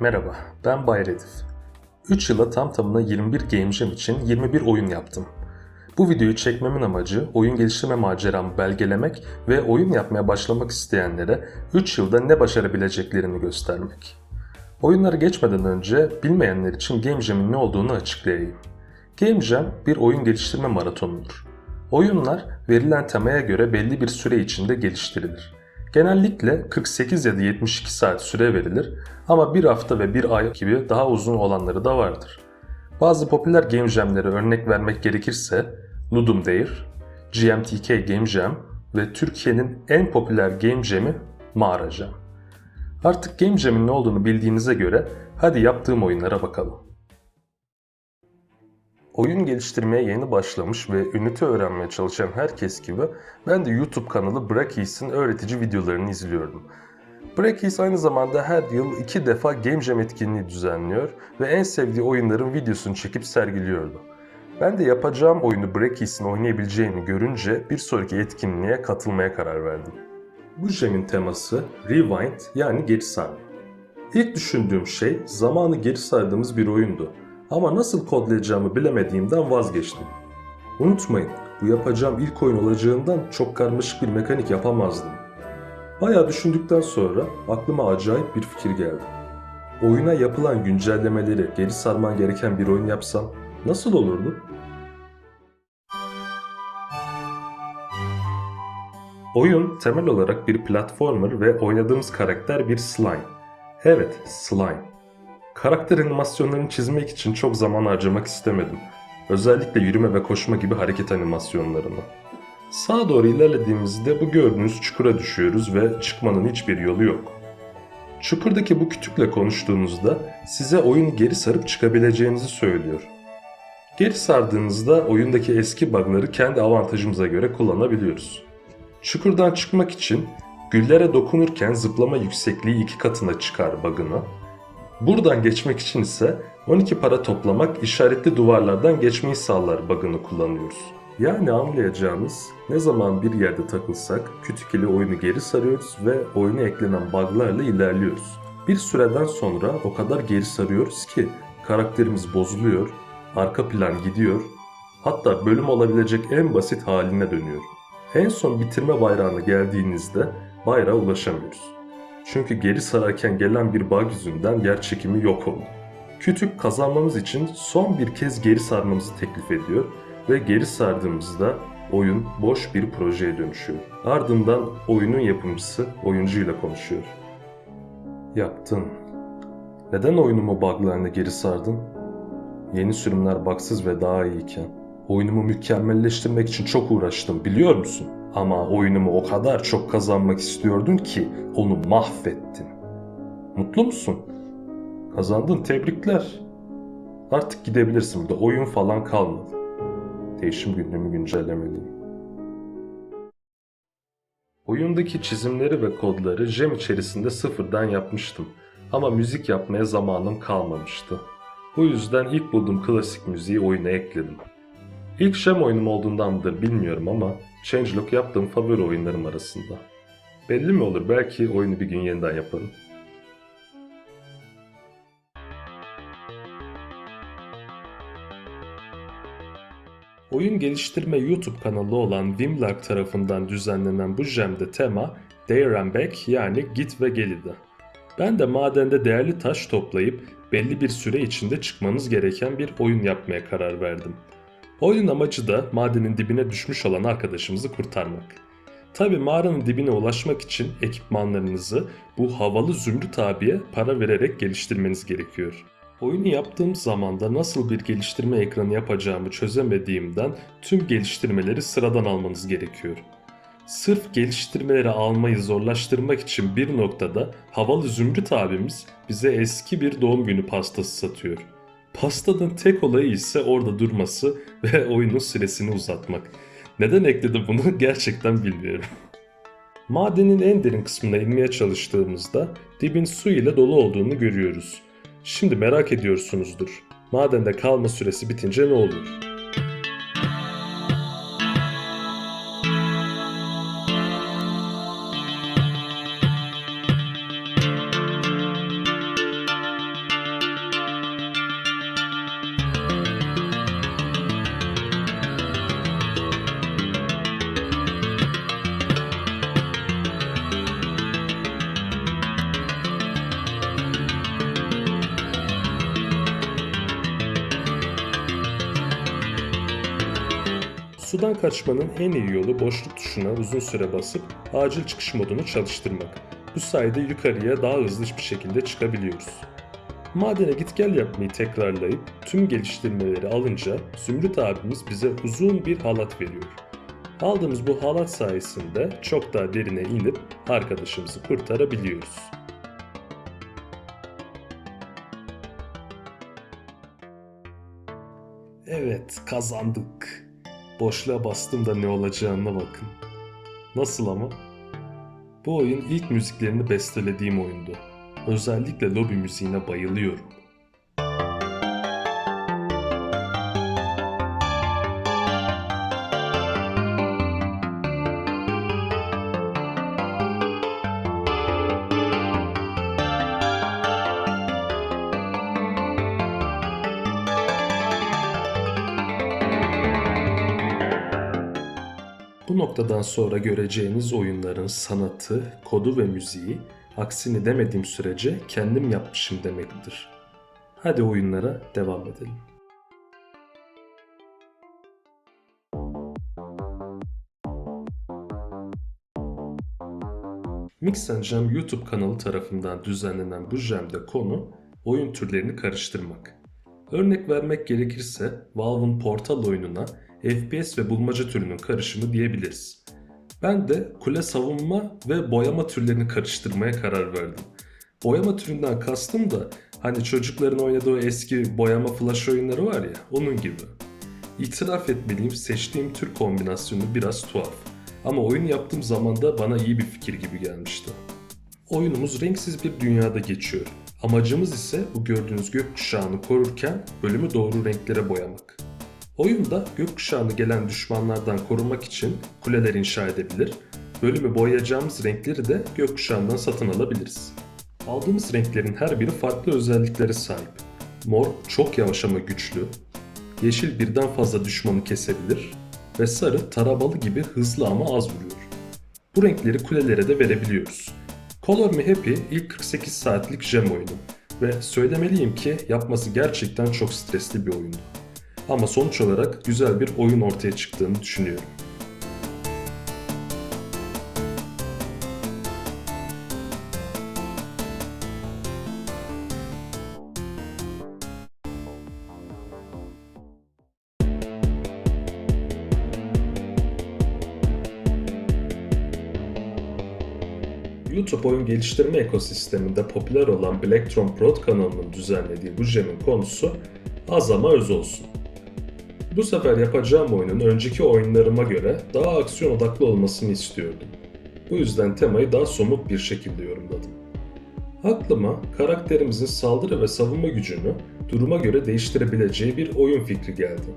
Merhaba, ben Bay Redif. 3 yıla tam tamına 21 Game Jam için 21 oyun yaptım. Bu videoyu çekmemin amacı oyun geliştirme maceramı belgelemek ve oyun yapmaya başlamak isteyenlere 3 yılda ne başarabileceklerini göstermek. Oyunlara geçmeden önce bilmeyenler için Game Jam'in ne olduğunu açıklayayım. Game Jam bir oyun geliştirme maratonudur. Oyunlar verilen temaya göre belli bir süre içinde geliştirilir. Genellikle 48 ya da 72 saat süre verilir ama bir hafta ve bir ay gibi daha uzun olanları da vardır. Bazı popüler game jam'lere örnek vermek gerekirse Ludum Dare, GMTK Game Jam ve Türkiye'nin en popüler game jam'i Mağara Jam. Artık game jam'in ne olduğunu bildiğinize göre hadi yaptığım oyunlara bakalım. Oyun geliştirmeye yeni başlamış ve Unity öğrenmeye çalışan herkes gibi ben de YouTube kanalı Brackeys'in öğretici videolarını izliyordum. Brackeys aynı zamanda her yıl iki defa Game Jam etkinliği düzenliyor ve en sevdiği oyunların videosunu çekip sergiliyordu. Ben de yapacağım oyunu Brackeys'in oynayabileceğini görünce bir sonraki etkinliğe katılmaya karar verdim. Bu jam'in teması Rewind yani geri sarma. İlk düşündüğüm şey zamanı geri sardığımız bir oyundu. Ama nasıl kodlayacağımı bilemediğimden vazgeçtim. Unutmayın, bu yapacağım ilk oyun olacağından çok karmaşık bir mekanik yapamazdım. Bayağı düşündükten sonra aklıma acayip bir fikir geldi. Oyuna yapılan güncellemeleri geri sarman gereken bir oyun yapsam nasıl olurdu? Oyun temel olarak bir platformer ve oynadığımız karakter bir slime. Evet, slime. Karakter animasyonlarını çizmek için çok zaman harcamak istemedim. Özellikle yürüme ve koşma gibi hareket animasyonlarını. Sağa doğru ilerlediğimizde bu gördüğünüz çukura düşüyoruz ve çıkmanın hiçbir yolu yok. Çukurdaki bu kütükle konuştuğunuzda size oyunu geri sarıp çıkabileceğinizi söylüyor. Geri sardığınızda oyundaki eski bug'ları kendi avantajımıza göre kullanabiliyoruz. Çukurdan çıkmak için güllere dokunurken zıplama yüksekliği iki katına çıkar bug'ını. Buradan geçmek için ise 12 para toplamak işaretli duvarlardan geçmeyi sağlar bug'ını kullanıyoruz. Yani anlayacağınız ne zaman bir yerde takılsak kütük ile oyunu geri sarıyoruz ve oyuna eklenen bug'larla ilerliyoruz. Bir süreden sonra o kadar geri sarıyoruz ki karakterimiz bozuluyor, arka plan gidiyor, hatta bölüm olabilecek en basit haline dönüyor. En son bitirme bayrağına geldiğinizde bayrağa ulaşamıyoruz. Çünkü geri sararken gelen bir bug yüzünden yer çekimi yok oldu. Kütük kazanmamız için son bir kez geri sarmamızı teklif ediyor ve geri sardığımızda oyun boş bir projeye dönüşüyor. Ardından oyunun yapımcısı oyuncuyla konuşuyor. Yaptın. Neden oyunumu buglarına geri sardın? Yeni sürümler bagsız ve daha iyiyken. Oyunumu mükemmelleştirmek için çok uğraştım biliyor musun? Ama oyunumu o kadar çok kazanmak istiyordun ki onu mahvettin. Mutlu musun? Kazandın tebrikler. Artık gidebilirsin burada oyun falan kalmadı. Değişim gündemi güncellemeliyim. Oyundaki çizimleri ve kodları Jam içerisinde sıfırdan yapmıştım. Ama müzik yapmaya zamanım kalmamıştı. Bu yüzden ilk bulduğum klasik müziği oyuna ekledim. İlk Jam oyunum olduğundan mıdır bilmiyorum ama Changelog yaptığım favori oyunlarım arasında. Belli mi olur belki oyunu bir gün yeniden yaparım. Oyun geliştirme YouTube kanalı olan Wimlark tarafından düzenlenen bu jam'de tema There and Back yani git ve gel idi. Ben de madende değerli taş toplayıp belli bir süre içinde çıkmanız gereken bir oyun yapmaya karar verdim. Oyunun amacı da madenin dibine düşmüş olan arkadaşımızı kurtarmak. Tabi mağaranın dibine ulaşmak için ekipmanlarınızı bu havalı zümrüt abiye para vererek geliştirmeniz gerekiyor. Oyunu yaptığım zaman da nasıl bir geliştirme ekranı yapacağımı çözemediğimden tüm geliştirmeleri sıradan almanız gerekiyor. Sırf geliştirmeleri almayı zorlaştırmak için bir noktada havalı Zümrüt abimiz bize eski bir doğum günü pastası satıyor. Pastanın tek olayı ise orada durması ve oyunun süresini uzatmak. Neden ekledi bunu gerçekten bilmiyorum. Madenin en derin kısmına inmeye çalıştığımızda dibin su ile dolu olduğunu görüyoruz. Şimdi merak ediyorsunuzdur. Madende kalma süresi bitince ne oluyor? Sudan kaçmanın en iyi yolu boşluk tuşuna uzun süre basıp acil çıkış modunu çalıştırmak. Bu sayede yukarıya daha hızlı bir şekilde çıkabiliyoruz. Madene git gel yapmayı tekrarlayıp tüm geliştirmeleri alınca Zümrüt abimiz bize uzun bir halat veriyor. Aldığımız bu halat sayesinde çok daha derine inip arkadaşımızı kurtarabiliyoruz. Evet kazandık. Boşluğa bastım da ne olacağına bakın. Nasıl ama? Bu oyun ilk müziklerini bestelediğim oyundu. Özellikle lobi müziğine bayılıyorum. Noktadan sonra göreceğiniz oyunların sanatı, kodu ve müziği aksini demediğim sürece kendim yapmışım demektir. Hadi oyunlara devam edelim. Mix and Jam YouTube kanalı tarafından düzenlenen bu jam'de konu oyun türlerini karıştırmak. Örnek vermek gerekirse Valve'ın Portal oyununa FPS ve bulmaca türünün karışımı diyebiliriz. Ben de kule savunma ve boyama türlerini karıştırmaya karar verdim. Boyama türünden kastım da hani çocukların oynadığı eski boyama flash oyunları var ya onun gibi. İtiraf etmeliyim seçtiğim tür kombinasyonu biraz tuhaf. Ama oyun yaptığım zaman da bana iyi bir fikir gibi gelmişti. Oyunumuz renksiz bir dünyada geçiyor. Amacımız ise bu gördüğünüz gökkuşağını korurken bölümü doğru renklere boyamak. Oyunda gökkuşağını gelen düşmanlardan korunmak için kuleler inşa edebilir, bölümü boyayacağımız renkleri de gökkuşağından satın alabiliriz. Aldığımız renklerin her biri farklı özelliklere sahip. Mor çok yavaş ama güçlü, yeşil birden fazla düşmanı kesebilir ve sarı tarabalı gibi hızlı ama az vuruyor. Bu renkleri kulelere de verebiliyoruz. Color Me Happy ilk 48 saatlik jam oyunu ve söylemeliyim ki yapması gerçekten çok stresli bir oyundu. Ama sonuç olarak güzel bir oyun ortaya çıktığını düşünüyorum. YouTube oyun geliştirme ekosisteminde popüler olan Blacktron Prod kanalının düzenlediği bu jam'in konusu az ama öz olsun. Bu sefer yapacağım oyunun önceki oyunlarıma göre daha aksiyon odaklı olmasını istiyordum. Bu yüzden temayı daha somut bir şekilde yorumladım. Aklıma karakterimizin saldırı ve savunma gücünü duruma göre değiştirebileceği bir oyun fikri geldi.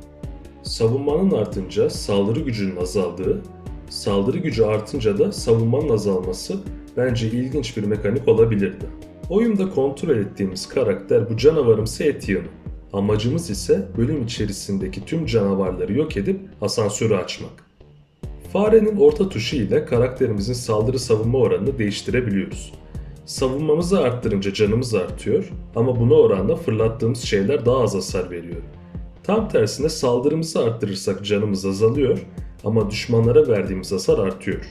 Savunmanın artınca saldırı gücünün azaldığı, saldırı gücü artınca da savunmanın azalması bence ilginç bir mekanik olabilirdi. Oyunda kontrol ettiğimiz karakter bu canavarımsı Etienne. Amacımız ise bölüm içerisindeki tüm canavarları yok edip asansörü açmak. Farenin orta tuşu ile karakterimizin saldırı savunma oranını değiştirebiliyoruz. Savunmamızı arttırınca canımız artıyor ama buna oranla fırlattığımız şeyler daha az hasar veriyor. Tam tersine saldırımızı arttırırsak canımız azalıyor ama düşmanlara verdiğimiz hasar artıyor.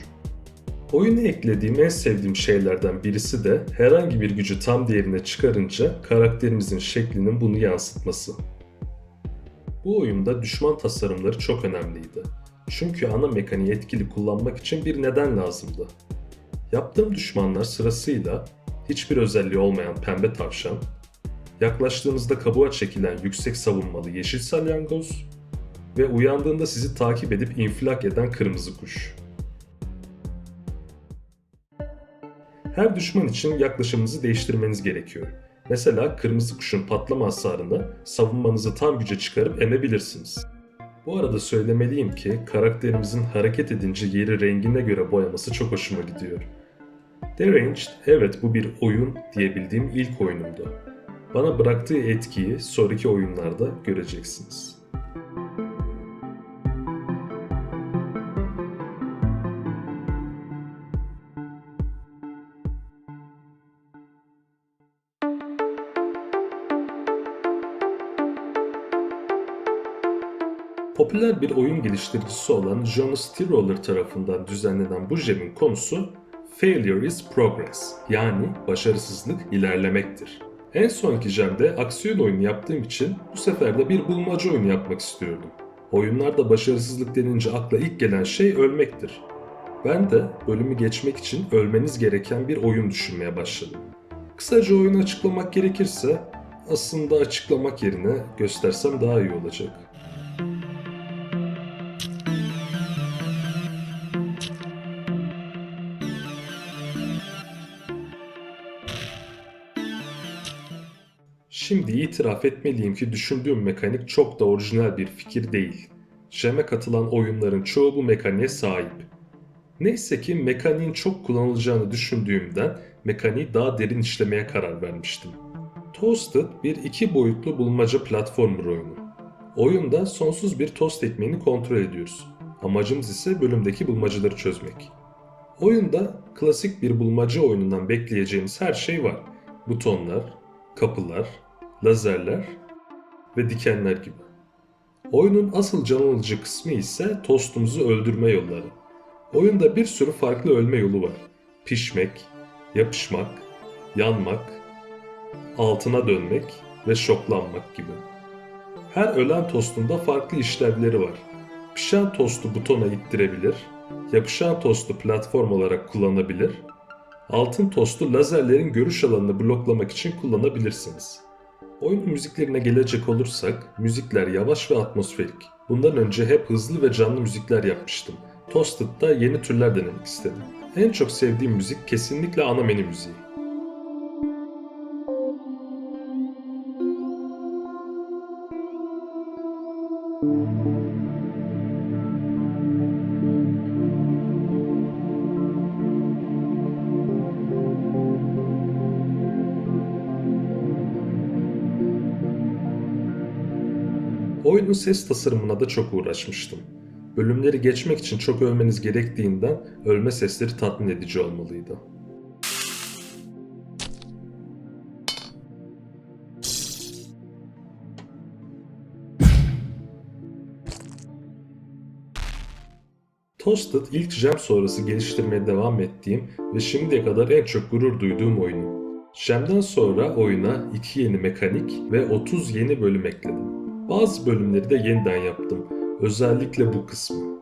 Oyuna eklediğim en sevdiğim şeylerden birisi de herhangi bir gücü tam değerine çıkarınca karakterimizin şeklinin bunu yansıtması. Bu oyunda düşman tasarımları çok önemliydi. Çünkü ana mekaniği etkili kullanmak için bir neden lazımdı. Yaptığım düşmanlar sırasıyla hiçbir özelliği olmayan pembe tavşan, yaklaştığınızda kabuğa çekilen yüksek savunmalı yeşil salyangoz ve uyandığında sizi takip edip infilak eden kırmızı kuş. Her düşman için yaklaşımınızı değiştirmeniz gerekiyor. Mesela kırmızı kuşun patlama hasarını savunmanızı tam güce çıkarıp emebilirsiniz. Bu arada söylemeliyim ki karakterimizin hareket edince yeri rengine göre boyaması çok hoşuma gidiyor. Deranged, evet bu bir oyun diyebildiğim ilk oyunumdu. Bana bıraktığı etkiyi sonraki oyunlarda göreceksiniz. Popüler bir oyun geliştiricisi olan Jonas Steeroller tarafından düzenlenen bu jemin konusu Failure is Progress yani başarısızlık ilerlemektir. En sonki jemde aksiyon oyunu yaptığım için bu sefer de bir bulmaca oyunu yapmak istiyordum. Oyunlarda başarısızlık denince akla ilk gelen şey ölmektir. Ben de bölümü geçmek için ölmeniz gereken bir oyun düşünmeye başladım. Kısaca oyunu açıklamak gerekirse aslında açıklamak yerine göstersem daha iyi olacak. Şimdi itiraf etmeliyim ki düşündüğüm mekanik çok da orijinal bir fikir değil. JEM'e katılan oyunların çoğu bu mekaniğe sahip. Neyse ki mekaniğin çok kullanılacağını düşündüğümden mekaniği daha derin işlemeye karar vermiştim. Toasted bir iki boyutlu bulmaca platformer oyunu. Oyunda sonsuz bir tost ekmeğini kontrol ediyoruz. Amacımız ise bölümdeki bulmacaları çözmek. Oyunda klasik bir bulmaca oyunundan bekleyeceğimiz her şey var. Butonlar, kapılar, lazerler ve dikenler gibi. Oyunun asıl can alıcı kısmı ise tostumuzu öldürme yolları. Oyunda bir sürü farklı ölme yolu var. Pişmek, yapışmak, yanmak, altına dönmek ve şoklanmak gibi. Her ölen tostunda farklı işlevleri var. Pişen tostu butona ittirebilir, yapışan tostu platform olarak kullanabilir, altın tostu lazerlerin görüş alanını bloklamak için kullanabilirsiniz. Oyunun müziklerine gelecek olursak, müzikler yavaş ve atmosferik. Bundan önce hep hızlı ve canlı müzikler yapmıştım. Toasted'da yeni türler denemek istedim. En çok sevdiğim müzik kesinlikle ana menü müziği. Oyunun ses tasarımına da çok uğraşmıştım. Bölümleri geçmek için çok ölmeniz gerektiğinden ölme sesleri tatmin edici olmalıydı. Toasted ilk Jam sonrası geliştirmeye devam ettiğim ve şimdiye kadar en çok gurur duyduğum oyunum. Jam'den sonra oyuna 2 yeni mekanik ve 30 yeni bölüm ekledim. Bazı bölümleri de yeniden yaptım. Özellikle bu kısmı.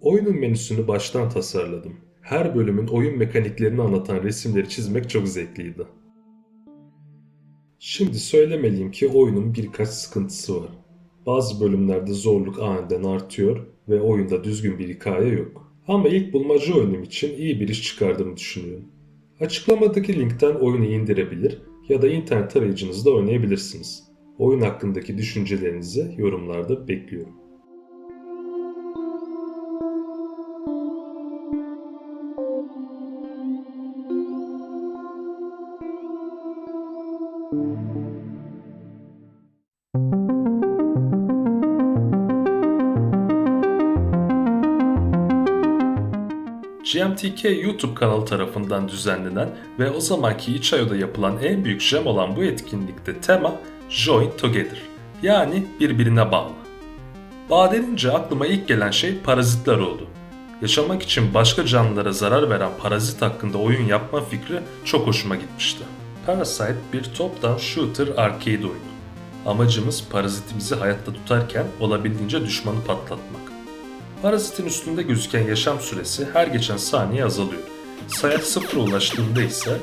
Oyunun menüsünü baştan tasarladım. Her bölümün oyun mekaniklerini anlatan resimleri çizmek çok zevkliydi. Şimdi söylemeliyim ki oyunun birkaç sıkıntısı var. Bazı bölümlerde zorluk aniden artıyor ve oyunda düzgün bir hikaye yok. Ama ilk bulmaca oyunum için iyi bir iş çıkardığımı düşünüyorum. Açıklamadaki linkten oyunu indirebilir ya da internet tarayıcınızda oynayabilirsiniz. Oyun hakkındaki düşüncelerinizi yorumlarda bekliyorum. GMTK YouTube kanalı tarafından düzenlenen ve o zamanki İçayo'da yapılan en büyük jam olan bu etkinlikte tema Join Together yani birbirine bağlı. Bağ denince aklıma ilk gelen şey parazitler oldu. Yaşamak için başka canlılara zarar veren parazit hakkında oyun yapma fikri çok hoşuma gitmişti. Parasite bir top-down shooter arcade oyunu. Amacımız parazitimizi hayatta tutarken olabildiğince düşmanı patlatmak. Parazitin üstünde gözüken yaşam süresi her geçen saniye azalıyor. Sayı sıfıra ulaştığında ise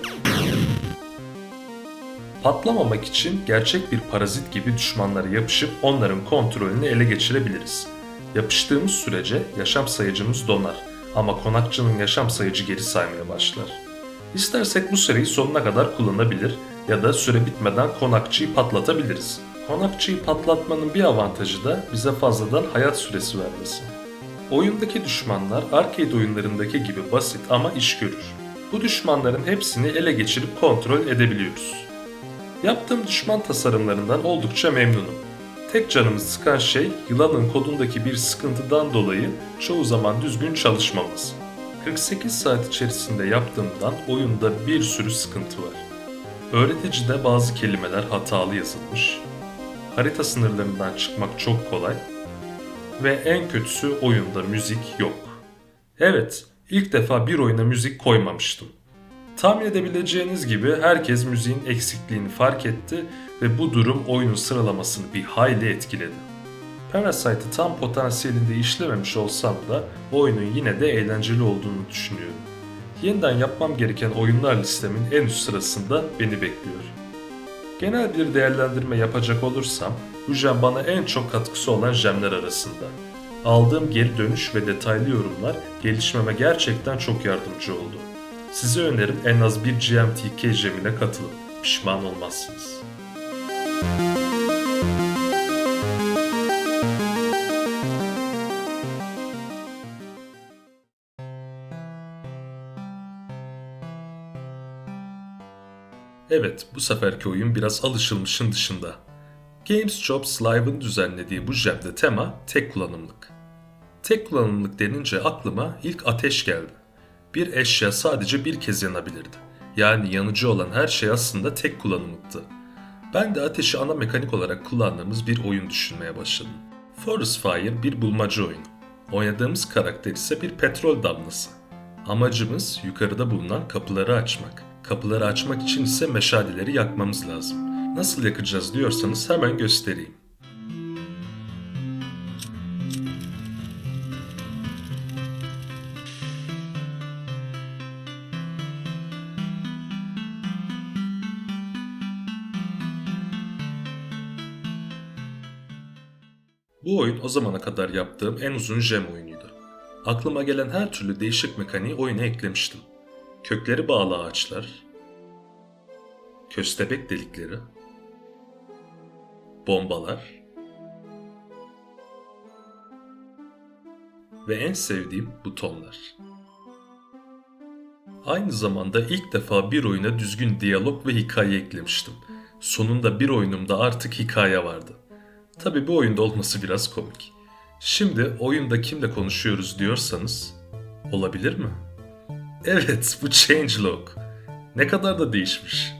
patlamamak için gerçek bir parazit gibi düşmanlara yapışıp onların kontrolünü ele geçirebiliriz. Yapıştığımız sürece yaşam sayıcımız donar ama konakçının yaşam sayıcı geri saymaya başlar. İstersek bu süreyi sonuna kadar kullanabilir ya da süre bitmeden konakçıyı patlatabiliriz. Konakçıyı patlatmanın bir avantajı da bize fazladan hayat süresi vermesi. Oyundaki düşmanlar arcade oyunlarındaki gibi basit ama iş görür. Bu düşmanların hepsini ele geçirip kontrol edebiliyoruz. Yaptığım düşman tasarımlarından oldukça memnunum. Tek canımızı sıkan şey yılanın kodundaki bir sıkıntıdan dolayı çoğu zaman düzgün çalışmaması. 48 saat içerisinde yaptığımdan oyunda bir sürü sıkıntı var. Öğreticide bazı kelimeler hatalı yazılmış. Harita sınırlarından çıkmak çok kolay. Ve en kötüsü oyunda müzik yok. Evet, ilk defa bir oyuna müzik koymamıştım. Tahmin edebileceğiniz gibi herkes müziğin eksikliğini fark etti ve bu durum oyunun sıralamasını bir hayli etkiledi. Parasite'ı tam potansiyelinde işlememiş olsam da oyunun yine de eğlenceli olduğunu düşünüyorum. Yeniden yapmam gereken oyunlar listemin en üst sırasında beni bekliyor. Genel bir değerlendirme yapacak olursam, bu jam bana en çok katkısı olan jemler arasında. Aldığım geri dönüş ve detaylı yorumlar gelişmeme gerçekten çok yardımcı oldu. Size önerim en az bir GMTK jemine katılın. Pişman olmazsınız. Evet, bu seferki oyun biraz alışılmışın dışında. Games Jobs Live'ın düzenlediği bu jam'de tema tek kullanımlık. Tek kullanımlık denince aklıma ilk ateş geldi. Bir eşya sadece bir kez yanabilirdi. Yani yanıcı olan her şey aslında tek kullanımlıktı. Ben de ateşi ana mekanik olarak kullandığımız bir oyun düşünmeye başladım. Forest Fire bir bulmaca oyunu. Oynadığımız karakter ise bir petrol damlası. Amacımız yukarıda bulunan kapıları açmak. Kapıları açmak için ise meşaleleri yakmamız lazım. Nasıl yakacağız diyorsanız hemen göstereyim. Bu oyun o zamana kadar yaptığım en uzun jam oyunuydu. Aklıma gelen her türlü değişik mekaniği oyuna eklemiştim. Kökleri bağlı ağaçlar, köstebek delikleri, bombalar ve en sevdiğim butonlar. Aynı zamanda ilk defa bir oyuna düzgün diyalog ve hikaye eklemiştim. Sonunda bir oyunumda artık hikaye vardı. Tabi bu oyunda olması biraz komik. Şimdi oyunda kimle konuşuyoruz diyorsanız olabilir mi? Evet bu changelog. Ne kadar da değişmiş.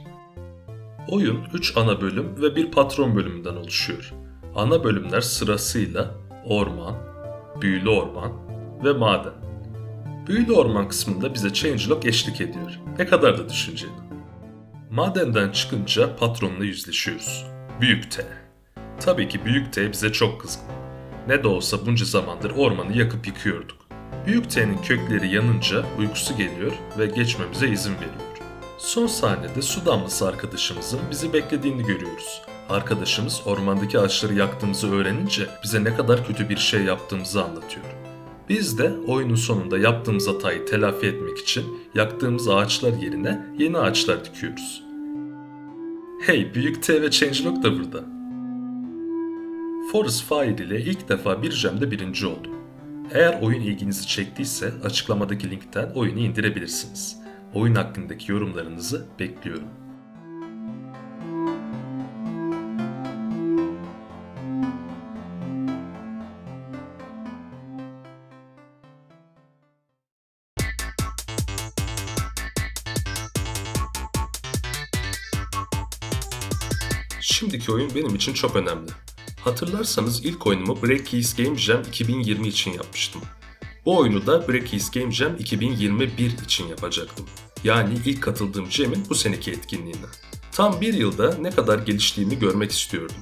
Oyun 3 ana bölüm ve bir patron bölümünden oluşuyor. Ana bölümler sırasıyla orman, büyülü orman ve maden. Büyülü orman kısmında bize changelog eşlik ediyor. Ne kadar da düşünceli. Madenden çıkınca patronla yüzleşiyoruz. Büyük T. Tabii ki Büyük T bize çok kızgın. Ne de olsa bunca zamandır ormanı yakıp yıkıyorduk. Büyük T'nin kökleri yanınca uykusu geliyor ve geçmemize izin veriyor. Son sahnede su damlası arkadaşımızın bizi beklediğini görüyoruz. Arkadaşımız ormandaki ağaçları yaktığımızı öğrenince bize ne kadar kötü bir şey yaptığımızı anlatıyor. Biz de oyunun sonunda yaptığımız hatayı telafi etmek için yaktığımız ağaçlar yerine yeni ağaçlar dikiyoruz. Hey Büyük T ve Changelog da burada. Forest Fire ile ilk defa bir jamde birinci oldum. Eğer oyun ilginizi çektiyse açıklamadaki linkten oyunu indirebilirsiniz. Oyun hakkındaki yorumlarınızı bekliyorum. Şimdiki oyun benim için çok önemli. Hatırlarsanız ilk oyunumu Break Keys Game Jam 2020 için yapmıştım. Bu oyunu da Break Keys Game Jam 2021 için yapacaktım. Yani ilk katıldığım Jam'in bu seneki etkinliğine. Tam bir yılda ne kadar geliştiğimi görmek istiyordum.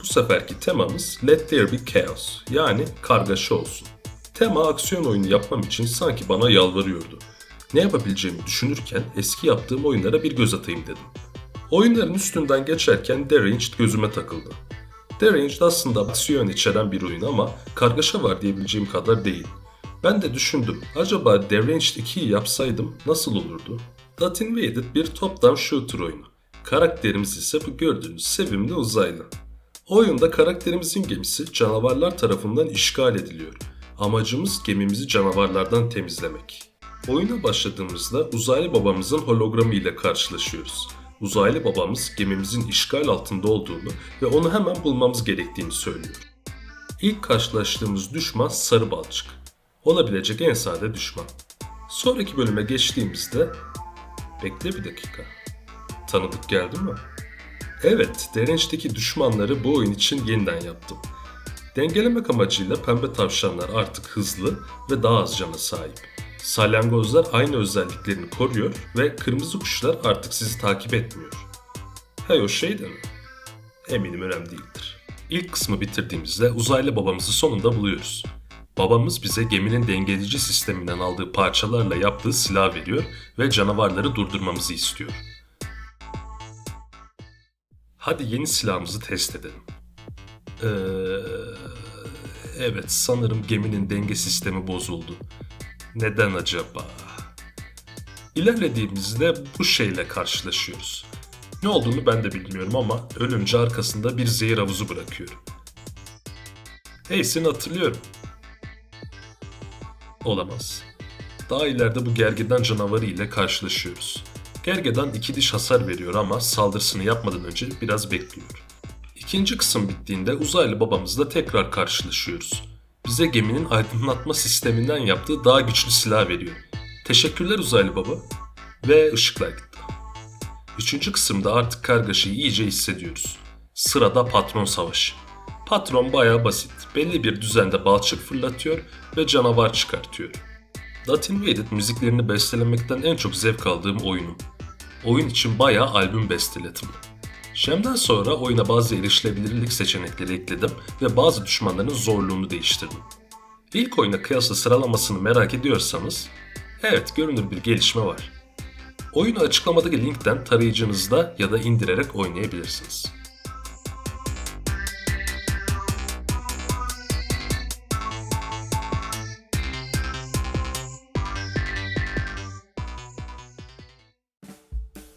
Bu seferki temamız Let There Be Chaos yani kargaşa olsun. Tema aksiyon oyunu yapmam için sanki bana yalvarıyordu. Ne yapabileceğimi düşünürken eski yaptığım oyunlara bir göz atayım dedim. Oyunların üstünden geçerken Deranged gözüme takıldı. Deranged aslında aksiyon içeren bir oyun ama kargaşa var diyebileceğim kadar değil. Ben de düşündüm, acaba Deranged 2'yi yapsaydım nasıl olurdu? That Invaded bir top-down shooter oyunu. Karakterimiz ise bu gördüğünüz sevimli uzaylı. Oyunda karakterimizin gemisi canavarlar tarafından işgal ediliyor. Amacımız gemimizi canavarlardan temizlemek. Oyuna başladığımızda uzaylı babamızın hologramı ile karşılaşıyoruz. Uzaylı babamız gemimizin işgal altında olduğunu ve onu hemen bulmamız gerektiğini söylüyor. İlk karşılaştığımız düşman sarı balçık. Olabilecek en sade düşman. Sonraki bölüme geçtiğimizde... Bekle bir dakika. Tanıdık geldi mi? Evet, Derenç'teki düşmanları bu oyun için yeniden yaptım. Dengelemek amacıyla pembe tavşanlar artık hızlı ve daha az cana sahip. Salyangozlar aynı özelliklerini koruyor ve kırmızı kuşlar artık sizi takip etmiyor. Hey o şey de mi? Eminim önemli değildir. İlk kısmı bitirdiğimizde uzaylı babamızı sonunda buluyoruz. Babamız bize geminin dengeleyici sisteminden aldığı parçalarla yaptığı silah veriyor ve canavarları durdurmamızı istiyor. Hadi yeni silahımızı test edelim. Ee, evet sanırım geminin denge sistemi bozuldu. Neden acaba? İlerlediğimizde bu şeyle karşılaşıyoruz. Ne olduğunu ben de bilmiyorum ama ölünce arkasında bir zehir havuzu bırakıyor. Hey seni hatırlıyorum. Olamaz. Daha ileride bu gergedan canavarı ile karşılaşıyoruz. Gergedan iki diş hasar veriyor ama saldırısını yapmadan önce biraz bekliyor. İkinci kısım bittiğinde uzaylı babamızla tekrar karşılaşıyoruz. Bize geminin aydınlatma sisteminden yaptığı daha güçlü silah veriyor. Teşekkürler uzaylı baba. Ve ışıklar gitti. Üçüncü kısımda artık kargaşayı iyice hissediyoruz. Sırada patron savaşı. Patron bayağı basit. Belli bir düzende balçık fırlatıyor ve canavar çıkartıyor. Latin Invaded müziklerini bestelemekten en çok zevk aldığım oyunum. Oyun için bayağı albüm besteledim. Shem'den sonra oyuna bazı erişilebilirlik seçenekleri ekledim ve bazı düşmanların zorluğunu değiştirdim. İlk oyuna kıyasla sıralamasını merak ediyorsanız, evet görünür bir gelişme var. Oyunu açıklamadaki linkten tarayıcınızda ya da indirerek oynayabilirsiniz.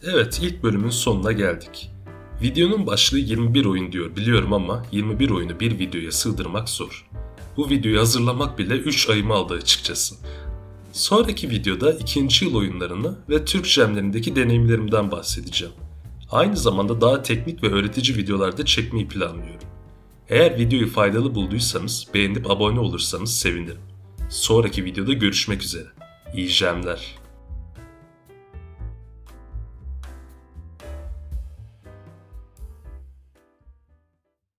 Evet, ilk bölümün sonuna geldik. Videonun başlığı 21 oyun diyor biliyorum ama 21 oyunu bir videoya sığdırmak zor. Bu videoyu hazırlamak bile 3 ayımı aldı açıkçası. Sonraki videoda ikinci yıl oyunlarını ve Türk Jam'lerindeki deneyimlerimden bahsedeceğim. Aynı zamanda daha teknik ve öğretici videolarda çekmeyi planlıyorum. Eğer videoyu faydalı bulduysanız beğenip abone olursanız sevinirim. Sonraki videoda görüşmek üzere. İyi jamler.